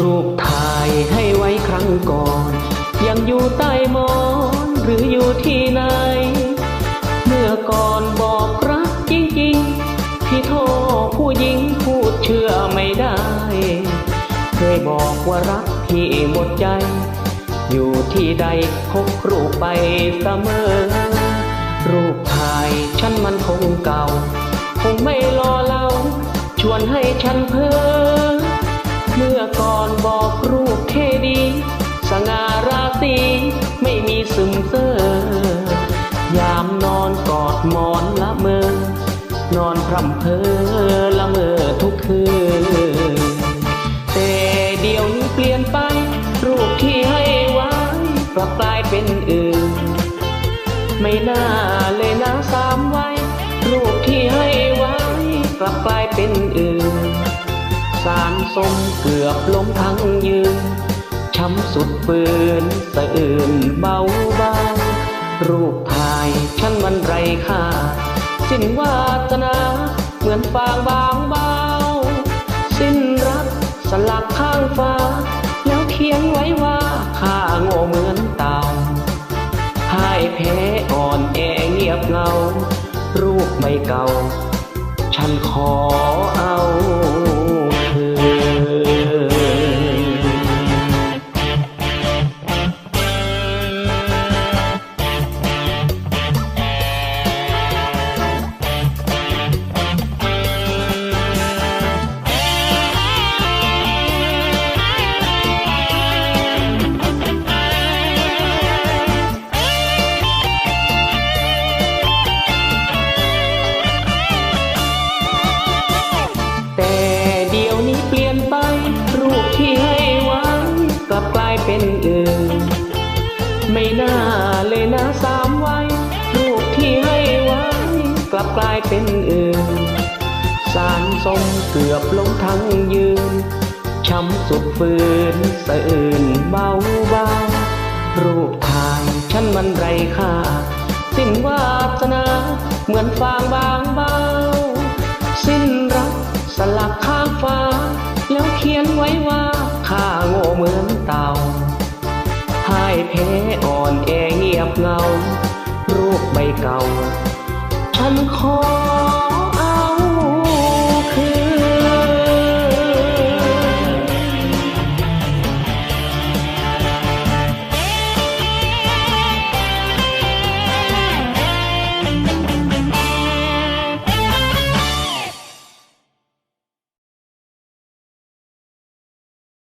รูปถ่ายให้ไว้ครั้งก่อน ยังอยู่ใต้หมอนหรืออยู่ที่ไหน เมื่อก่อนบอกรักจริงๆ พี่โทษผู้หญิงพูดเชื่อไม่ได้ เคยบอกว่ารักพี่หมดใจ อยู่ที่ใดพกรูปไปเสมอ รูปถ่ายฉันมันคงเก่า คงไม่รอเรา ชวนให้ฉันเพ้อ ซึมเซอยามนอนกอดหมอนละเมอนอนพร่ำเพ้อละเมอทุกคืนแต่เดี๋ยวนี้เปลี่ยนไป รูปที่ให้ไว้กลับกลายเป็นอื่น ไม่น่าเลยนะสามไว้รูปที่ให้ไว้กลับกลายเป็นอื่น สารสมเกือบล้มทั้งยืน ช้ำสุดปืนสะอื่นเบาบางรูปถ่ายฉันมันไรค่า สิ้นวาสนาเหมือนฟางบางเบา สิ้นรักสลักข้างฟ้า แล้วเขียนไว้ว่าข้าโง่เหมือนเต่าพ่ายแพ้อ่อนแอเงียบเงา รูปไม่เก่า ฉันขอเอา เป็นอื่น ไม่น่าเลยนะสามไว้รูปที่ให้ไว้ กลับกลายเป็นอื่น สารสมเกือบล้มทั้งยืน ช้ำสุดฝืนสะอื่นเบาเบารูปถ่ายฉันมันไรค่า สิ้นวาสนา เหมือนฟางบางเบา สิ้นรักสลักข้างฟ้า แล้วเขียนไว้ว่าข้าโง่เหมือน อ่อนแอเงียบเงารูปใบเก่า ฉันขอ